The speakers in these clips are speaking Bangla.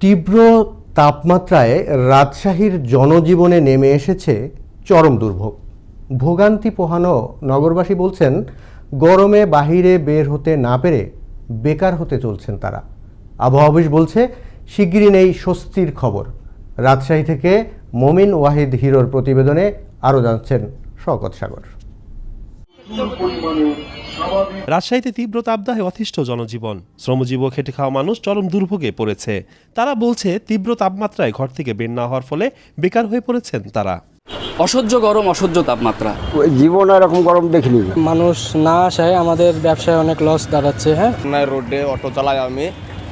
তীব্র তাপমাত্রায় রাজশাহীর জনজীবনে নেমে এসেছে চরম দুর্ভোগ। ভোগান্তি পোহানো নগরবাসী বলছেন, গরমে বাহিরে বের হতে না পেরে বেকার হতে চলছেন তারা। আবহাওয়া অফিস বলছে, শিগগিরই নেই স্বস্তির খবর। রাজশাহী থেকে মমিন ওয়াহিদ হিরোর প্রতিবেদনে আরও জানছেন শওকত সাগর। রাজশাহীতে তীব্র তাপদাহে অতিষ্ঠ জনজীবন। শ্রমজীব খেটে খাওয়া মানুষ চরম দুর্ভোগে পড়েছে। তারা বলছে তীব্র তাপমাত্রায় ঘর থেকে বের না হওয়ার ফলে বেকার হয়ে পড়েছেন তারা। অসহ্য গরম অসহ্য তাপমাত্রা। ওই জীবনে এরকম গরম দেখিনি। মানুষ না আসায় আমাদের ব্যবসায় অনেক লস দাঁড়াচ্ছে হ্যাঁ? নাই রোডে অটো চালাই আমি।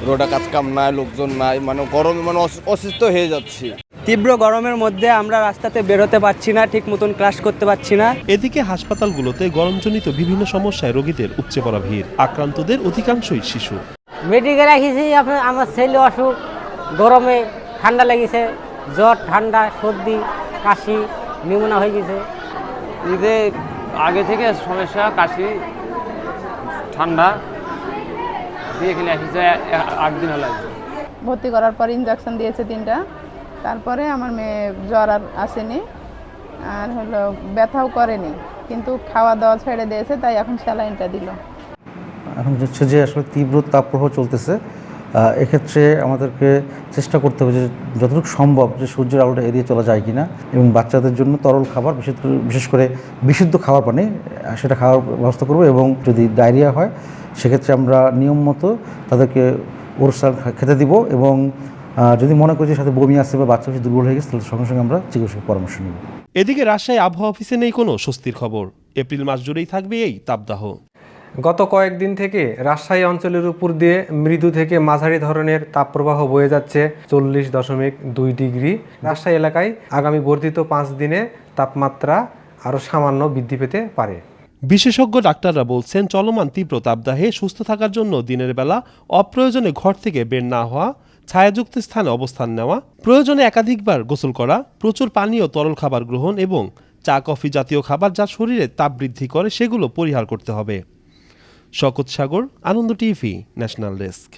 রোডে কাজ কাম নাই লোকজন নাই। মানে গরমে মানে অসুস্থ হয়ে যাচ্ছি। তীব্র গরমের মধ্যে আমরা রাস্তাতে বেরোতে পারছি না ঠিক মতন ক্লাস করতে পারছি না। এদিকে হাসপাতালগুলোতে গরমজনিত বিভিন্ন সমস্যায় রোগীদের উপচে পড়া ভিড়। আক্রান্তদের অধিকাংশই শিশু। মেডিকেল রাখিছি আপনার আমার ছেলে অসুখ গরমে ঠান্ডা লেগেছে জ্বর ঠান্ডা সর্দি কাশি নিমোনা হয়ে গেছে। ঈদে আগে থেকে সমস্যা কাশি ঠান্ডা দিয়ে খেলে আসছে আট দিন হলো। ভর্তি করার পর ইঞ্জেকশন দিয়েছে তিনটা। তারপরে আমার মেয়ে জ্বর আর আসেনি, আর হলো ব্যথাও করেনি, কিন্তু খাওয়া দাওয়া ছেড়ে দিয়েছে, তাই এখন স্যালাইনটা দিল। এখন হচ্ছে যে আসলে তীব্র তাপপ্রবাহ চলতেছে এক্ষেত্রে আমাদেরকে চেষ্টা করতে হবে যে যতটুকু সম্ভব যে সূর্যের আলোটা এড়িয়ে চলা যায় কিনা, এবং বাচ্চাদের জন্য তরল খাবার, বিশেষ করে বিশেষ করে বিশুদ্ধ খাবার পানি সেটা খাওয়ার ব্যবস্থা করব, এবং যদি ডায়রিয়া হয়, সেক্ষেত্রে আমরা নিয়ম মতো তাদেরকে ওরসাল খেতে দিব, এবং যদি মনে করি যে সাথে বমি আসছে বা বাচ্চা বেশি দুর্বল হয়ে গেছে তাহলে সঙ্গে সঙ্গে আমরা চিকিৎসক পরামর্শ নিব। এদিকে রাজশাহী আবহাওয়া অফিসে নেই কোনো স্বস্তির খবর। এপ্রিল মাস জুড়েই থাকবে এই তাপদাহ। গত কয়েকদিন থেকে রাজশাহী অঞ্চলের উপর দিয়ে মৃদু থেকে মাঝারি ধরনের তাপপ্রবাহ বয়ে যাচ্ছে চল্লিশ দশমিক দুই ডিগ্রি। রাজশাহী এলাকায় আগামী বর্ধিত পাঁচ দিনে তাপমাত্রা আরও সামান্য বৃদ্ধি পেতে পারে। বিশেষজ্ঞ ডাক্তাররা বলছেন চলমান তীব্র তাপদাহে সুস্থ থাকার জন্য দিনের বেলা অপ্রয়োজনে ঘর থেকে বের না হওয়া ছায়াযুক্ত স্থানে অবস্থান নেওয়া, প্রয়োজনে একাধিকবার গোসল করা, প্রচুর পানি ও তরল খাবার গ্রহণ এবং চা, কফি জাতীয় খাবার যা শরীরে তাপ বৃদ্ধি করে সেগুলো পরিহার করতে হবে। Shaukat Sagar, Ananda TV, national desk.